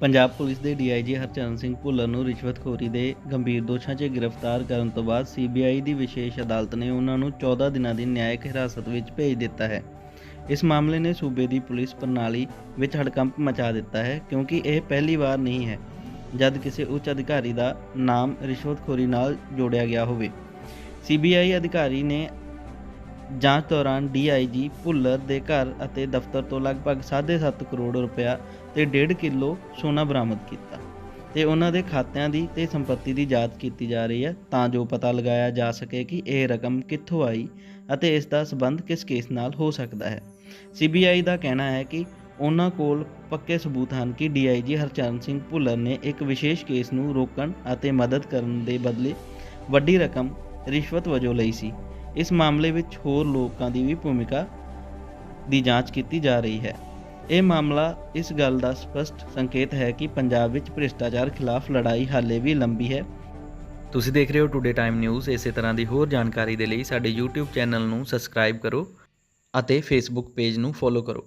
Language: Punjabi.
ਪੰਜਾਬ ਪੁਲਿਸ ਦੇ ਡੀਆਈਜੀ ਹਰਚਰਨ ਸਿੰਘ ਭੁੱਲਰ ਨੂੰ ਰਿਸ਼ਵਤਖੋਰੀ ਦੇ ਗੰਭੀਰ ਦੋਸ਼ਾਂ 'ਚ ਗ੍ਰਿਫਤਾਰ ਕਰਨ ਤੋਂ ਬਾਅਦ ਸੀਬੀਆਈ ਦੀ ਵਿਸ਼ੇਸ਼ ਅਦਾਲਤ ਨੇ ਉਹਨਾਂ ਨੂੰ 14 ਦਿਨਾਂ ਦੀ ਨਿਆਇਕ ਹਿਰਾਸਤ ਵਿੱਚ ਭੇਜ ਦਿੱਤਾ ਹੈ। ਇਸ ਮਾਮਲੇ ਨੇ ਸੂਬੇ ਦੀ ਪੁਲਿਸ ਪ੍ਰਣਾਲੀ ਵਿੱਚ ਹੜਕੰਪ ਮਚਾ ਦਿੱਤਾ ਹੈ ਕਿਉਂਕਿ ਇਹ ਪਹਿਲੀ ਵਾਰ ਨਹੀਂ ਹੈ ਜਦ ਕਿਸੇ ਉੱਚ ਅਧਿਕਾਰੀ ਦਾ ਨਾਮ ਰਿਸ਼ਵਤਖੋਰੀ ਨਾਲ ਜੋੜਿਆ ਗਿਆ ਹੋਵੇ। ਸੀਬੀਆਈ ਅਧਿਕਾਰੀ ਨੇ ਜਾਂਚ ਦੌਰਾਨ ਡੀਆਈਜੀ, ਭੁੱਲਰ ਦੇ ਘਰ ਅਤੇ ਦਫ਼ਤਰ ਤੋਂ ਲਗਭਗ 7.5 ਕਰੋੜ ਰੁਪਇਆ ਤੇ 1.5 ਕਿਲੋ ਸੋਨਾ ਬਰਾਮਦ ਕੀਤਾ ਤੇ ਉਹਨਾਂ ਦੇ ਖਾਤਿਆਂ ਦੀ ਤੇ ਸੰਪਤੀ ਦੀ ਜਾਂਚ ਕੀਤੀ ਜਾ ਰਹੀ ਹੈ ਤਾਂ ਜੋ ਪਤਾ ਲਗਾਇਆ ਜਾ ਸਕੇ ਕਿ ਇਹ ਰਕਮ ਕਿੱਥੋਂ ਆਈ ਅਤੇ ਇਸ ਦਾ ਸਬੰਧ ਕਿਸ ਕੇਸ ਨਾਲ ਹੋ ਸਕਦਾ ਹੈ। ਸੀਬੀਆਈ ਦਾ ਕਹਿਣਾ ਹੈ ਕਿ ਉਹਨਾਂ ਕੋਲ ਪੱਕੇ ਸਬੂਤ ਹਨ ਕਿ ਡੀਆਈਜੀ ਹਰਚਰਨ ਸਿੰਘ ਭੁੱਲਰ ਨੇ ਇੱਕ ਵਿਸ਼ੇਸ਼ ਕੇਸ ਨੂੰ ਰੋਕਣ ਅਤੇ ਮਦਦ ਕਰਨ ਦੇ ਬਦਲੇ ਵੱਡੀ ਰਕਮ ਰਿਸ਼ਵਤ ਵਜੋਂ ਲਈ ਸੀ। ਇਸ ਮਾਮਲੇ ਵਿੱਚ ਹੋਰ ਲੋਕਾਂ ਦੀ ਵੀ ਭੂਮਿਕਾ ਦੀ ਜਾਂਚ ਕੀਤੀ ਜਾ ਰਹੀ ਹੈ। ਇਹ ਮਾਮਲਾ ਇਸ ਗੱਲ ਦਾ ਸਪਸ਼ਟ ਸੰਕੇਤ ਹੈ ਕਿ ਪੰਜਾਬ ਵਿੱਚ ਭ੍ਰਿਸ਼ਟਾਚਾਰ ਖਿਲਾਫ ਲੜਾਈ ਹਾਲੇ ਵੀ ਲੰਬੀ ਹੈ। ਤੁਸੀਂ ਦੇਖ ਰਹੇ ਹੋ ਟੁਡੇ ਟਾਈਮ ਨਿਊਜ਼ ਇਸੇ ਤਰ੍ਹਾਂ ਦੀ ਹੋਰ ਜਾਣਕਾਰੀ ਦੇ ਲਈ ਸਾਡੇ YouTube ਚੈਨਲ ਨੂੰ ਸਬਸਕ੍ਰਾਈਬ ਕਰੋ ਅਤੇ Facebook ਪੇਜ ਨੂੰ ਫੋਲੋ ਕਰੋ।